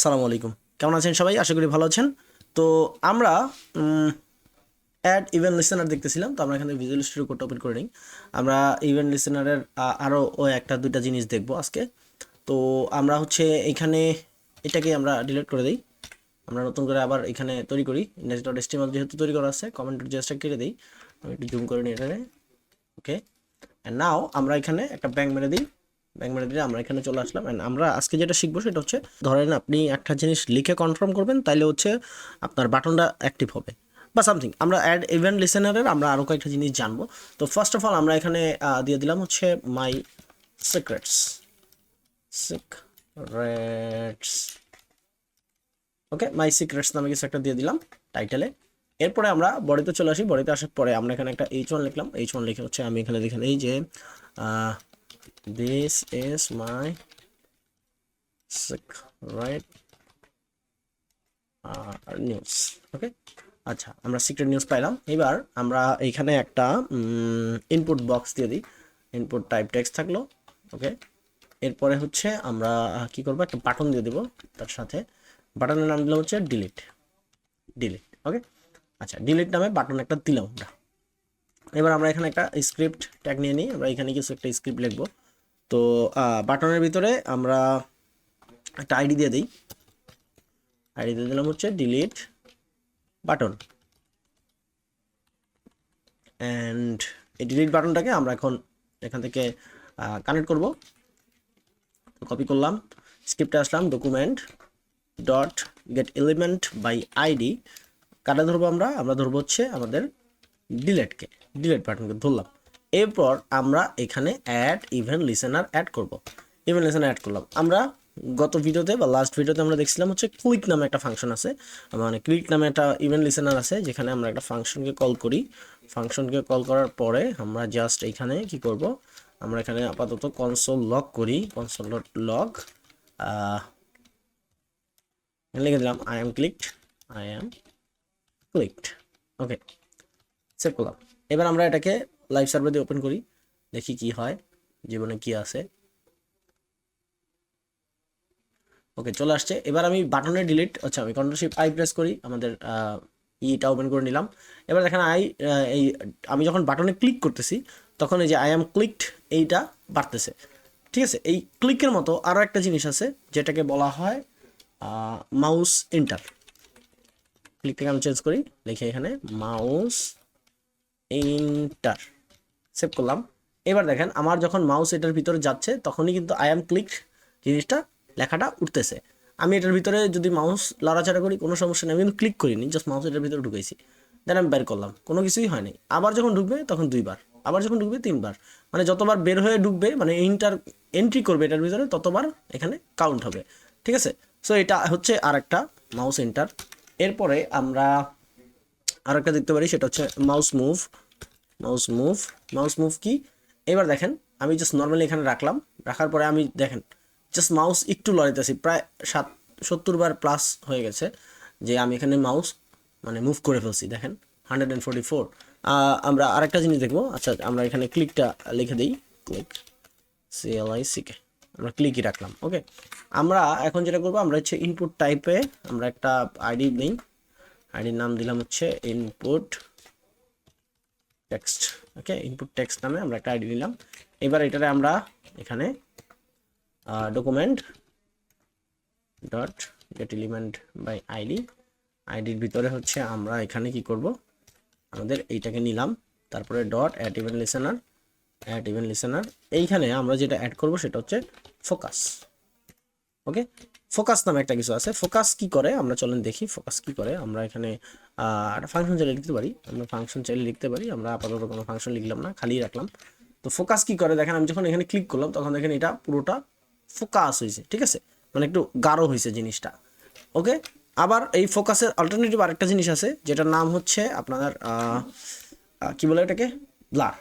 আসসালামু আলাইকুম। কেমন আছেন সবাই? আশা করি ভালো আছেন। তো আমরা অ্যাড ইভেন্ট লিসেনার দেখতেছিলাম, তো আমরা এখানে ভিজুয়াল স্টুডিও কোডটা ওপেন করে নিই। আমরা ইভেন্ট লিসেনারের আরও ও একটা, দুইটা জিনিস দেখব আজকে। তো আমরা হচ্ছে এখানে, এটাকে আমরা ডিলিট করে দিই। আমরা নতুন করে আবার এখানে তৈরি করি। নেক্সট ডট এস্টিমাল যেহেতু তৈরি করা আছে কমেন্ট জাস্টটা কেটে দিই। আমি একটু জুম করে নিই এখানে ওকে নাও আমরা এখানে একটা ব্যাংক মেরে দিই। ব্যাংক দিলে আমরা এখানে চলে আসলাম। অ্যান্ড আমরা আজকে যেটা শিখব সেটা হচ্ছে, ধরেন আপনি একটা জিনিস লিখে কনফার্ম করবেন, তাইলে হচ্ছে আপনার বাটনটা অ্যাক্টিভ হবে। বা সামথিং আমরা অ্যাড ইভেন্ট লিসেনারের আমরা আরও কয়েকটা জিনিস জানব। তো ফার্স্ট অফ অল আমরা এখানে দিয়ে দিলাম হচ্ছে my secrets secrets okay my secrets নামে কিছু একটা দিয়ে দিলাম টাইটেলে এরপরে আমরা বডিতে চলে আসি। বডিতে আসার পরে আমরা এখানে একটা এইচ ওয়ান লিখলাম। এইচ ওয়ান লিখে হচ্ছে আমি এখানে দেখেন এই যে this is my right news okay আচ্ছা আমরা সিক্রেট নিউজ পাইলাম। এবার আমরা এইখানে একটা ইনপুট বক্স দিয়ে দিই। ইনপুট টাইপ টেক্সট থাকল ওকে এরপরে হচ্ছে আমরা কি করব? একটা বাটন দিয়ে দেবো তার সাথে। বাটনের নাম দিলাম হচ্ছে ডিলিট ডিলিট ওকে আচ্ছা ডিলিট নামে বাটন একটা দিলাম আমরা। এবার আমরা এখানে একটা স্ক্রিপ্ট ট্যাগ নিয়ে নিই। আমরা এখানে কিছু একটা স্ক্রিপ্ট লিখব। তো বাটনের ভিতরে আমরা একটা আইডি দিয়ে দিই। আইডি দিয়ে দিলাম হচ্ছে ডিলিট বাটন অ্যান্ড এই ডিলিট বাটনটাকে আমরা এখন এখান থেকে কানেক্ট করব। কপি করলাম স্ক্রিপ্টে আসলাম document dot get element by ID কাটা ধরবো আমরা? আমরা ধরবো হচ্ছে আমাদের ডিলেটকে ডিলেট বাটনকে ধরলাম। এরপর আমরা এখানে অ্যাড ইভেন্ট লিসেনার অ্যাড করব। ইভেন্ট লিসেনার অ্যাড করলাম। আমরা গত ভিডিওতে বা লাস্ট ভিডিওতে আমরা দেখছিলাম হচ্ছে ক্লিক নামে একটা ফাংশন আছে। মানে ক্লিক নামে একটা ইভেন্ট লিসেনার আছে, যেখানে আমরা একটা ফাংশনকে কল করি। ফাংশনকে কল করার পরে আমরা জাস্ট এখানে কি করব? আমরা এখানে আপাতত কনসোল লক করি। কনসোল লক লিখে দিলাম I am clicked I am clicked okay save করলাম। এবার আমরা এটাকে লাইভ সার্ভার দিয়ে ওপেন করি, দেখি কি হয়, জীবনে কি আছে। ওকে চলে আসছে। এবার আমি বাটনে ডিলিট আচ্ছা আমি কন্ট্রোল আই প্রেস করি, আমাদের ইটা ওপেন করে নিলাম। এবার দেখেন আই এই, আমি যখন বাটনে ক্লিক করতেছি, তখন এই যে আই এম ক্লিকড এইটা বাড়তেছে। ঠিক আছে? এই ক্লিকের মতো আরও একটা জিনিস আছে, যেটাকে বলা হয় মাউস এন্টার ক্লিকটাকে আমি চেঞ্জ করি লিখে এখানে মাউস এন্টার সেভ করলাম। এবার দেখেন, আমার যখন মাউস এটার ভিতরে যাচ্ছে, তখনই কিন্তু আই এম ক্লিক জিনিসটা, লেখাটা উঠতেছে। আমি এটার ভিতরে যদি মাউস লড়াচাড়া করি, কোনো সমস্যা নেই, আমি কিন্তু ক্লিক করিনি জাস্ট মাউস এটার ভিতরে ঢুকেছি দেন আমি বের করলাম, কোনো কিছুই হয়নি। আবার যখন ঢুকবে, তখন দুইবার। আবার যখন ঢুকবে, তিনবার। মানে যতবার বের হয়ে ঢুকবে মানে ইন্টার এন্ট্রি করবে এটার ভিতরে, ততবার এখানে কাউন্ট হবে। ঠিক আছে? সো এটা হচ্ছে আর একটা মাউস এন্টার এরপরে আমরা আর একটা দেখতে পারি, সেটা হচ্ছে mouse move mouse move mouse move কি? এবার দেখেন, আমি জাস্ট নর্মালি এখানে রাখলাম, রাখার পরে আমি দেখেন জাস্ট মাউস একটু লড়াইতেছি, প্রায় সাত, সত্তর বার প্লাস হয়ে গেছে যে আমি এখানে মাউস মানে মুভ করে ফেলছি, দেখেন হান্ড্রেড অ্যান্ড ফোর্টি ফোর আমরা আরেকটা জিনিস দেখব আচ্ছা আমরা এখানে ক্লিকটা লিখে দিই ক্লিক সিএলআই সিকে আমরা ক্লিকই রাখলাম ওকে আমরা এখন যেটা করব, আমরা হচ্ছে ইনপুট টাইপে আমরা একটা আইডি নিই আইডির নাম দিলাম হচ্ছে input text, okay? Input text নামে আমরা একটা আইডি নিলাম। এবার এটারে আমরা এখানে document dot get element by ID আইডির ভিতরে হচ্ছে আমরা এখানে কি করব? আমাদের এইটাকে নিলাম, তারপরে dot add event listener add event listener এইখানে আমরা যেটা অ্যাড করব সেটা হচ্ছে ফোকাস ওকে? ফোকাস নামে একটা কিছু আছে। ফোকাস কি করে? আমরা চলেন দেখি, ফোকাস কি করে? আমরা এখানে একটা ফাংশন চাইলে লিখতে পারি। আমরা ফাংশন চাইলে লিখতে পারি। আমরা আপাতত কোনো ফাংশন লিখলাম না, খালি রাখলাম। তো ফোকাস কি করে? দেখেন, আমি যখন এখানে ক্লিক করলাম, তখন দেখেন এটা পুরোটা ফোকাস হয়েছে ঠিক আছে? মানে একটু গাঢ় হয়েছে জিনিসটা। ওকে? আবার এই ফোকাসের অল্টারনেটিভ আরেকটা জিনিস আছে, যেটার নাম হচ্ছে আপনার কি বলে এটাকে? ব্লার।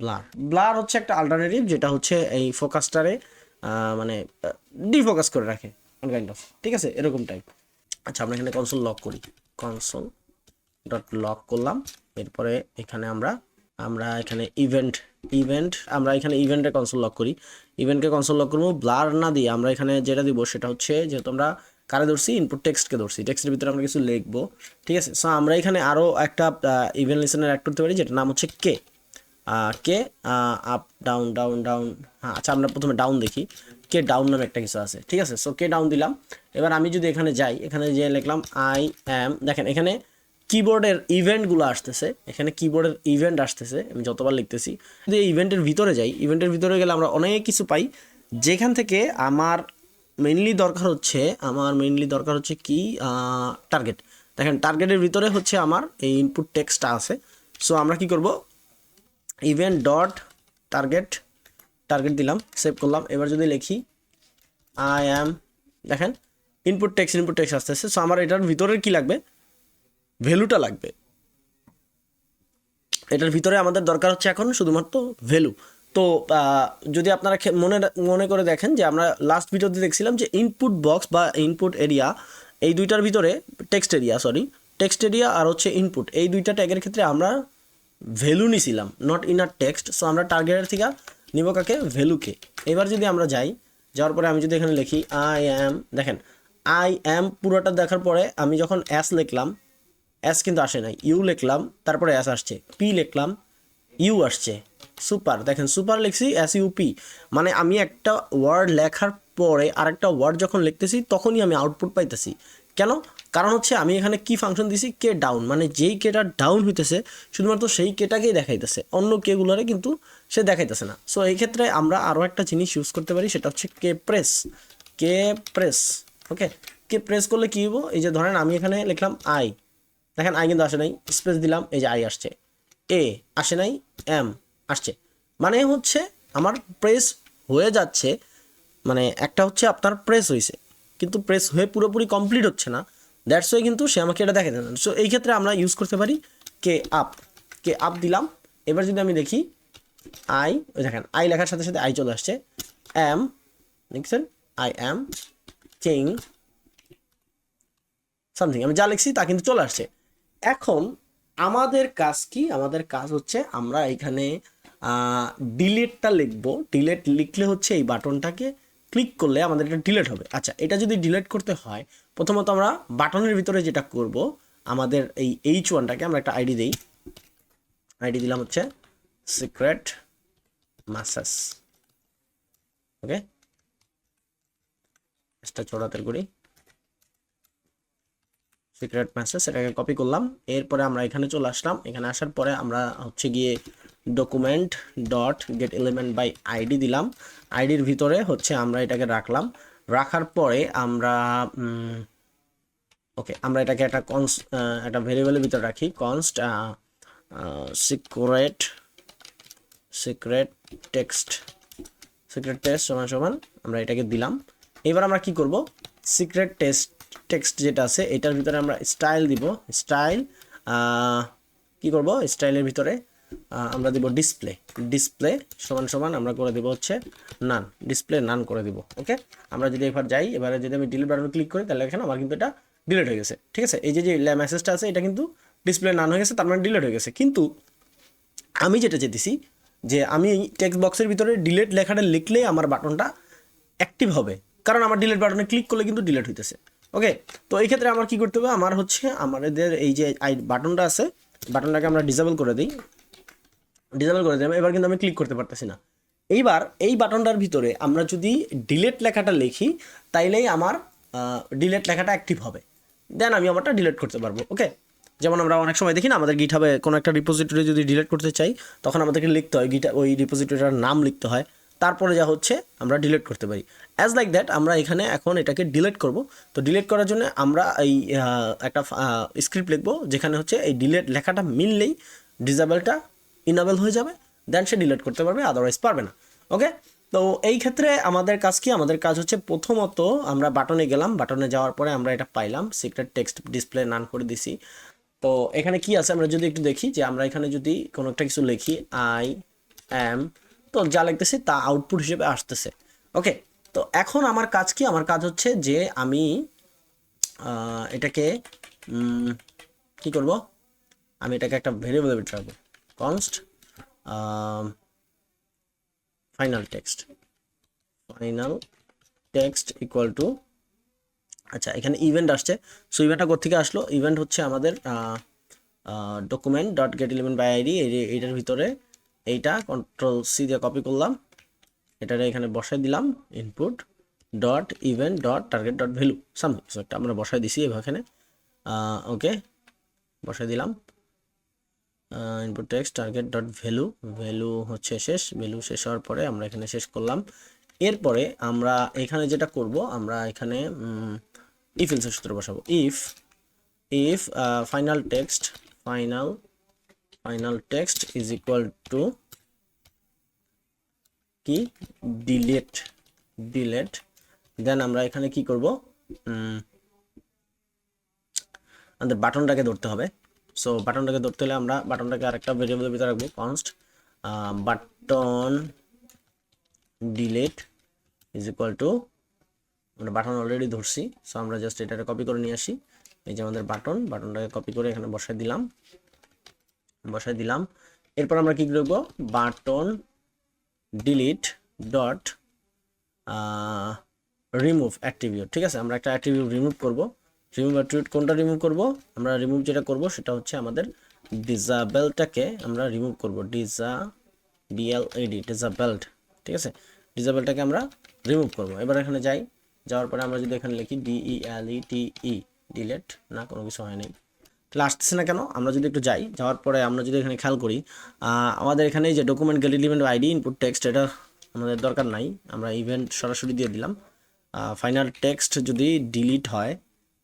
ব্লার। ব্লার হচ্ছে একটা অল্টারনেটিভ যেটা হচ্ছে এই ফোকাসটারে মানে ডিফোকাস করে রাখে কাইন্ড অফ ঠিক আছে? এরকম টাইপ আচ্ছা আমরা এখানে কনসোল লক করি। কনসোল ডট লক করলাম। এরপরে এখানে আমরা আমরা এখানে ইভেন্ট ইভেন্ট আমরা এখানে ইভেন্টে কনসোল লক করি। ইভেন্টকে কনসোল লক করব, ব্লার না দিয়ে আমরা এখানে যেটা দিব সেটা হচ্ছে, যেহেতু আমরা কারে ধরছি ইনপুট টেক্সটকে ধরছি টেক্সটের ভিতরে আমরা কিছু লিখব। ঠিক আছে? সো আমরা এখানে আরও একটা ইভেন্ট লিসেনার অ্যাড করতে পারি যেটা নাম হচ্ছে key key up down down down হ্যাঁ আচ্ছা আমরা প্রথমে ডাউন দেখি। কে ডাউন নামে একটা কিছু আছে, ঠিক আছে? সো কে ডাউন দিলাম? এবার আমি যদি এখানে যাই, এখানে যে লিখলাম আই অ্যাম দেখেন এখানে কিবোর্ডের ইভেন্টগুলো আসতেছে, এখানে কিবোর্ডের ইভেন্ট আসতেছে, আমি যতবার লিখতেছি। যদি এই ইভেন্টের ভিতরে যাই ইভেন্টের ভিতরে গেলে আমরা অনেক কিছু পাই। যেখান থেকে আমার মেইনলি দরকার হচ্ছে, আমার মেইনলি দরকার হচ্ছে কি টার্গেট দেখেন টার্গেটের ভিতরে হচ্ছে আমার এই ইনপুট টেক্সটটা আছে। সো আমরা কি করব? ইভেন্ট ডট টার্গেট টার্গেট দিলাম সেভ করলাম। এবার যদি লিখি আই অ্যাম দেখেন ইনপুট টেক্স ইনপুট টেক্স আসতেছে। সো আমার এটার ভিতরের কি লাগবে? ভ্যালুটা লাগবে। এটার ভিতরে আমাদের দরকার হচ্ছে এখন শুধুমাত্র ভ্যালু। তো যদি আপনারা মনে মনে করে দেখেন যে আমরা লাস্ট ভিডিওতে দেখছিলাম যে ইনপুট বক্স বা ইনপুট এরিয়া এই দুইটার ভিতরে text area sorry text area আর হচ্ছে ইনপুট এই দুইটা ট্যাগের ক্ষেত্রে আমরা ভ্যালু নিছিলাম নট ইনার টেক্সট সো আমরা টার্গেটের থেকে নিব কাকে? ভ্যালুকে এবার যদি আমরা যাই, যাওয়ার পরে আমি যদি এখানে লিখি আই অ্যাম দেখেন আই অ্যাম পুরোটা দেখার পরে আমি যখন অ্যাস লিখলাম অ্যাস কিন্তু আসে নাই ইউ লিখলাম, তারপরে অ্যাস আসছে পি লিখলাম ইউ আসছে সুপার দেখেন সুপার লিখছি এস ইউপি মানে আমি একটা ওয়ার্ড লেখার পরে আরেকটা ওয়ার্ড যখন লিখতেছি, তখনই আমি আউটপুট পাইতেছি, কেন? কারণ হচ্ছে আমি এখানে কি ফাংশন দিছি? কে ডাউন মানে যেই কেটা ডাউন হইতেছে, শুধুমাত্র সেই কেটাকেই দেখাইতেছে। অন্য কেগুলারে কিন্তু সে দেখাইতেছে না। সো এই ক্ষেত্রে আমরা আরও একটা জিনিস ইউজ করতে পারি, সেটা হচ্ছে key press key press okay key press করলে কী হব এই যে ধরেন আমি এখানে লিখলাম আই দেখেন আই কিন্তু আসে নাই স্পেস দিলাম, এই যে আই আসছে। এ আসে নাই এম আসছে। মানে হচ্ছে আমার প্রেস হয়ে যাচ্ছে মানে একটা হচ্ছে আপনার প্রেস হয়েছে কিন্তু প্রেস হয়ে পুরোপুরি কমপ্লিট হচ্ছে না। দ্যাটস ওয়ে কিন্তু সে আমাকে এটা দেখাতে সো এই ক্ষেত্রে আমরা ইউজ করতে পারি কে আপ কে আপ দিলাম। এবার যদি আমি দেখি আই ওই দেখেন আই লেখার সাথে সাথে আই চলে আসছে। এম দেখছেন? আই এম কিং সামথিং আমি যা লিখছি তা কিন্তু চলে আসছে। এখন আমাদের কাজ কি? আমাদের কাজ হচ্ছে আমরা এখানে ডিলেটটা লিখব। ডিলেট লিখলে হচ্ছে এই বাটনটাকে ক্লিক করলে আমাদের এটা ডিলেট হবে। আচ্ছা এটা যদি ডিলেট করতে হয়, প্রথমত আমরা বাটনের ভিতরে যেটা করব, আমাদের এই এইচ ওয়ানটাকে আমরা একটা আইডি দিই। আইডি দিলাম হচ্ছে সিক্রেট মাসাস ওকে চড়াতের করি। সিক্রেট মেসেজ এটাকে কপি করলাম। এরপরে আমরা এখানে চলে আসলাম। এখানে আসার পরে আমরা হচ্ছে গিয়ে document dot get element by ID দিলাম। আইডির ভিতরে হচ্ছে আমরা এটাকে রাখলাম। রাখার পরে আমরা ওকে আমরা এটাকে একটা কনস একটা ভেরিয়েবলের ভিতরে রাখি। Const secret secret text secret test সমান সমান আমরা এটাকে দিলাম। এবার আমরা কি করব? সিক্রেট টেক্সট টেক্সট যেটা আছে, এটার ভিতরে আমরা স্টাইল দিব। স্টাইল কি করব? স্টাইলের ভিতরে আমরা দিব ডিসপ্লে ডিসপ্লে সমান সমান আমরা করে দেব হচ্ছে নান ডিসপ্লে নান করে দিব ওকে আমরা যদি এবার যাই, এবারে যদি আমি ডিলিট বাটন ক্লিক করি, তাহলে এখানে আমার কিন্তু এটা ডিলিট হয়ে গেছে, ঠিক আছে? এই যে যে মেসেজটা আছে, এটা কিন্তু ডিসপ্লে নান হয়ে গেছে, তার মানে ডিলিট হয়ে গেছে। কিন্তু আমি যেটা চেতেছি যে আমি টেক্সট বক্সের ভিতরে ডিলেট লেখাটা লিখলেই আমার বাটনটা অ্যাক্টিভ হবে। কারণ আমার ডিলেট বাটনে ক্লিক করলে কিন্তু ডিলেট হইতেছে। ওকে তো এই ক্ষেত্রে আমার কি করতে হবে? আমার হচ্ছে আমাদের এই যে আই বাটনটা আছে, বাটনটাকে আমরা ডিসেবল করে দিই। ডিসেবল করে দিলাম, এবার কিন্তু আমি ক্লিক করতে পারতেছি না। এইবার এই বাটনটার ভিতরে আমরা যদি ডিলেট লেখাটা লিখি, তাইলেই আমার ডিলেট লেখাটা অ্যাক্টিভ হবে। দেন আমি আমারটা ডিলেট করতে পারব ওকে যেমন আমরা অনেক সময় দেখি না, আমাদের গিটহাবে কোনো একটা রিপোজিটরি যদি ডিলিট করতে চাই, তখন আমাদেরকে লিখতে হয়, গিটা, ওই রিপোজিটরিটার নাম লিখতে হয়। তারপরে যা হচ্ছে আমরা ডিলিট করতে পারি। অ্যাজ লাইক দ্যাট আমরা এখানে এখন এটাকে ডিলিট করব। তো ডিলিট করার জন্য আমরা এই একটা স্ক্রিপ্ট লিখব, যেখানে হচ্ছে এই ডিলেট লেখাটা মিললেই ডিজাবেলটা ইনাবেল হয়ে যাবে দেন সে ডিলিট করতে পারবে আদারওয়াইজ পারবে না। ওকে তো এই ক্ষেত্রে আমাদের কাজ কি? আমাদের কাজ হচ্ছে প্রথমত আমরা বাটনে গেলাম বাটনে যাওয়ার পরে আমরা এটা পাইলাম সিক্রেট টেক্সট ডিসপ্লে নান করে দিছি। তো এখানে কি আছে? আমরা যদি একটু দেখি যে আমরা এখানে যদি কোনো একটা কিছু লিখি আই এম তো যা লিখতেছি তা আউটপুট হিসেবে আসতেছে। ওকে তো এখন আমার কাজ কি? আমার কাজ হচ্ছে যে আমি এটাকে কি করব? আমি এটাকে একটা ভেরিয়েবল ভিতরে রাখব const final text final text equal to আচ্ছা এখানে ইভেন্ট আসছে। সো ইভেন্টটা কোথেকে আসলো? ইভেন্ট হচ্ছে আমাদের document dot get element by ID এইটার ভিতরে এইটা কন্ট্রোল সি দিয়ে কপি করলাম। এটারে এখানে বসাই দিলাম input dot event dot target dot value something so একটা আমরা বসাই দিছি এখানে। ওকে বসাই দিলাম। Input text target dot value value হচ্ছে শেষ ভ্যালু শেষ হওয়ার পরে আমরা এখানে শেষ করলাম। এরপরে আমরা এখানে যেটা করব, আমরা এখানে ইফ এলসের সূত্র বসাবো। If if final text final final text is equal to কি? ডিলেট ডিলেট দেন আমরা এখানে কি করব? আমাদের বাটনটাকে ধরতে হবে। সো বাটনটাকে ধরতে হলে আমরা বাটনটাকে আরেকটা ভেরিয়েবলের ভিতরে রাখব const button delete is equal to আমরা বাটন অলরেডি ধরছি। সো আমরা জাস্ট এটাকে কপি করে নিয়ে আসি। এই যে আমাদের বাটন, বাটনটাকে কপি করে এখানে বসাই দিলাম। বসাই দিলাম। এরপর আমরা কি করব button delete dot remove attribute ঠিক আছে? আমরা একটা অ্যাট্রিবিউট রিমুভ করব। রিমুভ অ্যাট্রিবিউট কোনটা রিমুভ করব? আমরা রিমুভ যেটা করব সেটা হচ্ছে আমাদের ডিজাবেলটাকে আমরা রিমুভ করব। ডিজা বিএল এডি ডিজাবেলড ঠিক আছে? ডিজাবেলটাকে আমরা রিমুভ করব। এবার এখানে যাই, যাওয়ার পরে আমরা যদি এখানে লিখি ডিই এল ই টি ই ডিলেট না কোনো কিছু হয় নাই। তাহলে আসতেছে না কেন? আমরা যদি একটু যাই, যাওয়ার পরে আমরা যদি এখানে খেয়াল করি আমাদের এখানে যে document get element ID input text এটা আমাদের দরকার নাই। আমরা ইভেন্ট সরাসরি দিয়ে দিলাম। ফাইনাল টেক্সট যদি ডিলিট হয়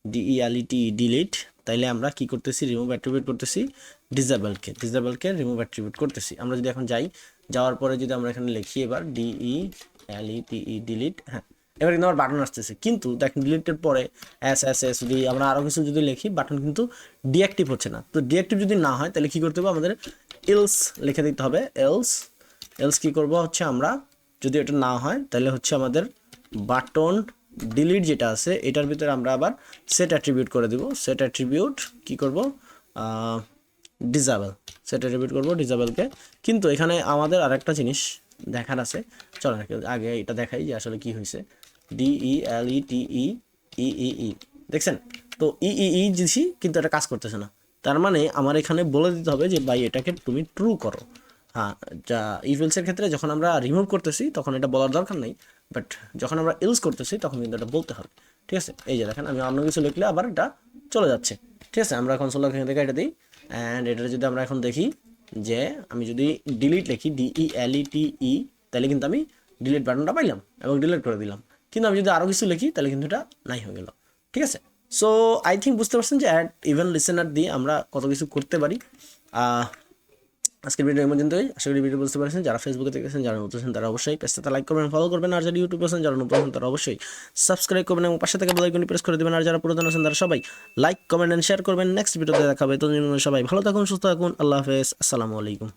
ডিইএলইটি ডিলিট তাইলে আমরা কি করতেছি? রিমুভ অ্যাট্রিবিউট করতেছি। ডিজেবলকে ডিজেবলকে রিমুভ অ্যাট্রিবিউট করতেছি। আমরা যদি এখন যাই, যাওয়ার পরে যদি আমরা এখানে লিখি এবার ডিই এলইটিই ডিলিট হ্যাঁ এবার কিন্তু আমার বাটন আসতেছে। কিন্তু দেখেন ডিলিটের পরে এস এস এস ডি আমরা আরও কিছু যদি লিখি বাটন কিন্তু ডিঅ্যাক্টিভ হচ্ছে না। তো ডিঅ্যাক্টিভ যদি না হয়, তাহলে কী করতে হবে? আমাদের এলস লিখে দিতে হবে। এলস এলস কী করব হচ্ছে আমরা? যদি এটা না হয়, তাহলে হচ্ছে আমাদের বাটন ডিলিট যেটা আছে, এটার ভিতরে আমরা আবার সেট অ্যাট্রিবিউট করে দিব। সেট অ্যাট্রিবিউট কী করব? ডিজাবেল সেট অ্যাট্রিবিউট করব ডিজাবেলকে কিন্তু এখানে আমাদের আরেকটা জিনিস দেখার আছে। চলো আগে এটা দেখাই যে আসলে কি হয়েছে। ডিই এল ই টি ই ই ই ই দেখছেন? তো ই ই ই দিছি কিন্তু এটা কাজ করতেছে না। তার মানে আমার এখানে বলে দিতে হবে যে, ভাই, এটাকে তুমি ট্রু করো। হ্যাঁ যা ইভেলসের ক্ষেত্রে যখন আমরা রিমুভ করতেছি, তখন এটা বলার দরকার নেই। বাট যখন আমরা ইলস করতেছি, তখন কিন্তু এটা বলতে হবে। ঠিক আছে? এই যে দেখেন, আমি অন্য কিছু লিখলে আবার এটা চলে যাচ্ছে। ঠিক আছে? আমরা এখন সোলো এখান থেকে এটা দিই। অ্যান্ড এটা যদি আমরা এখন দেখি যে, আমি যদি ডিলিট লিখি ডিই এল ই টি ই তাহলে কিন্তু আমি ডিলিট বাটনটা পাইলাম এবং ডিলিট করে দিলাম। কিন্তু আমি যদি আরও কিছু লিখি, তাহলে কিন্তু এটা নাই হয়ে গেল। ঠিক আছে? সো আই থিঙ্ক বুঝতে পারছেন যে অ্যাড ইভেন লিসেনার দিয়ে আমরা কত কিছু করতে পারি। আজকের ভিডিও পর্যন্তই। আশা করি ভিডিও বুঝতে পারছেন। যারা ফেসবুকে দেখেছেন যারা নতুন আছেন, তারা অবশ্যই পেজটাতে লাইক করবেন ফলো করবেন। আর যারা ইউটিউবে আছেন, যারা নতুন আছেন, তারা অবশ্যই সাবস্ক্রাইব করবেন এবং পাশে থেকে বেল প্রেস করে দেবেন। আর যারা পুরাতন আছেন, তারা সবাই লাইক কমেন্ট এন্ড শেয়ার করবেন। নেক্সট ভিডিওতে দেখাবে তো সবাই ভালো থাকুন, সুস্থ থাকুন। আল্লাহ হাফেজ। আসসালামু আলাইকুম।